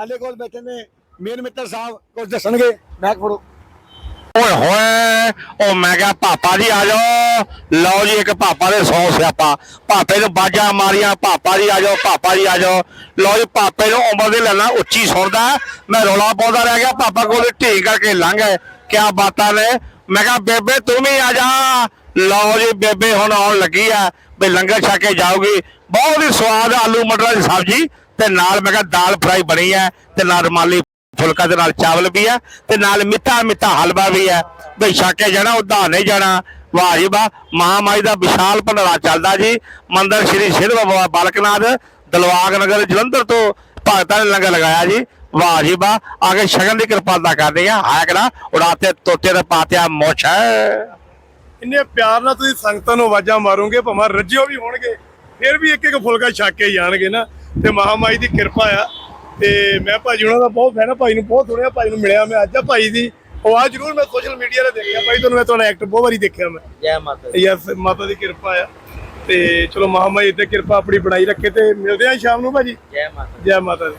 ਸਾਡੇ ਕੋਲ ਬੈਠੇ ਨੇ ਮੇਨ ਮਿੱਤਰ ਸਾਹਿਬ ਕੁਝ ਦੱਸਣਗੇ? ਮੈਂ ਖੜੋ। ਓਏ ਹੋਏ, ਉਹ ਮੈਂ ਕਿਹਾ ਪਾਪਾ ਜੀ ਆ ਜਾਓ। ਲਓ ਜੀ, ਇੱਕ ਪਾਪਾ ਦੇ ਸੌ ਸਿਆਪਾ। ਪਾਪੇ ਨੂੰ ਬਾਜਾਂ ਮਾਰੀਆਂ, ਪਾਪਾ ਜੀ ਆ ਜਾਓ, ਪਾਪਾ ਜੀ ਆ ਜਾਓ। ਲਓ ਜੀ, ਪਾਪੇ ਨੂੰ ਉਮਰ ਦੇ ਲੈਣਾ ਉੱਚੀ ਸੁਣਦਾ। ਮੈਂ ਰੌਲਾ ਪਾਉਂਦਾ ਰਹਿ ਗਿਆ, ਪਾਪਾ ਕੋਲ ਢੀ ਕਰਕੇ ਲੰਘ ਗਏ। ਕਿਆ ਬਾਤਾਂ ਨੇ? ਮੈਂ ਕਿਹਾ, ਬੇਬੇ, ਤੂੰ ਵੀ ਆ ਜਾ। ਲਓ ਜੀ, ਬੇਬੇ ਹੁਣ ਆਉਣ ਲੱਗੀ ਆ ਬਈ ਲੰਗਰ ਛਕ ਕੇ ਜਾਊਗੀ। ਬਹੁਤ ਹੀ ਸਵਾਦ ਆਲੂ ਮਟਰਾਂ ਦੀ ਸਬਜ਼ੀ। ਤੇ ਨਾਲ ਮੈਂ ਕਿਹਾ ਦਾਲ ਫਰਾਈ ਬਣੀ ਹੈ, ਤੇ ਨਾਲ ਰੁਮਾਲੀ ਫੁਲਕਾ ਦੇ ਨਾਲ ਚਾਵਲ ਵੀ ਹੈ, ਤੇ ਨਾਲ ਮਿੱਠਾ ਮਿੱਠਾ ਹਲਵਾ ਵੀ ਹੈ। ਬਈ ਛਾਕੇ ਜਾਣਾ ਉਧਾਰ ਨਹੀਂ ਜਾਣਾ। ਵਾਹ ਜੀ ਵਾਹ, ਮਹਾਮਾਈ ਦਾ ਵਿਸ਼ਾਲ ਭੰਡਾਰਾ ਚੱਲਦਾ ਜੀ। ਮੰਦਰ ਸ਼੍ਰੀ ਸਿੱਧ ਬਾਬਾ ਬਾਲਕਨਾਥ, ਦਲਵਾਗ ਨਗਰ ਜਲੰਧਰ ਤੋਂ ਭਗਤਾਂ ਨੇ ਲੰਗਰ ਲਗਾਇਆ ਜੀ। ਵਾਹ ਜੀ ਵਾਹ, ਆ ਕੇ ਸ਼ਗਨ ਦੀ ਕਿਰਪਾਲਤਾ ਕਰਦੇ ਆ ਹੈ ਕਿਹੜਾ ਉਡਾਤੇ ਤੋਤੇ ਦੇ ਪਾਤਿਆ ਮੋਛ ਇੰਨੇ ਪਿਆਰ ਨਾਲ ਤੁਸੀਂ ਸੰਗਤਾਂ ਨੂੰ ਆਵਾਜ਼ਾਂ ਮਾਰੋਗੇ, ਭਾਵੇਂ ਰੱਜਿਓ ਵੀ ਹੋਣਗੇ, ਫਿਰ ਵੀ ਇੱਕ ਇੱਕ ਫੁਲਕਾ ਛੱਕ ਕੇ ਜਾਣਗੇ ਨਾ। ਤੇ ਮਹਾਮਾਈ ਦੀ ਕਿਰਪਾ ਆ। ਤੇ ਮੈਂ ਭਾਜੀ ਉਹਨਾਂ ਦਾ ਬਹੁਤ ਫੈਨ ਆ ਭਾਈ ਨੂੰ ਬਹੁਤ ਸੁਣਿਆ ਭਾਈ ਨੂੰ ਮਿਲਿਆ ਮੈਂ। ਅੱਜ ਆ ਭਾਈ ਦੀ ਆਵਾਜ਼ ਜ਼ਰੂਰ ਮੈਂ ਸੋਸ਼ਲ ਮੀਡੀਆ ਤੇ ਦੇਖਿਆ। ਭਾਈ ਤੁਹਾਨੂੰ ਮੈਂ ਤੁਹਾਡਾ ਐਕਟ ਬਹੁਤ ਵਾਰੀ ਦੇਖਿਆ ਮੈਂ। ਜੈ ਮਾਤਾ ਯਸ ਮਾਤਾ ਦੀ ਕਿਰਪਾ ਆ। ਤੇ ਚਲੋ ਮਹਾਮਾਈ ਤੇ ਕਿਰਪਾ ਆਪਣੀ ਬਣਾਈ ਰੱਖੇ ਤੇ ਮਿਲਦੇ ਆ ਸ਼ਾਮ ਨੂੰ ਭਾਜੀ। ਜੈ ਮਾਤਾ ਜੈ ਮਾਤਾ ਦੀ।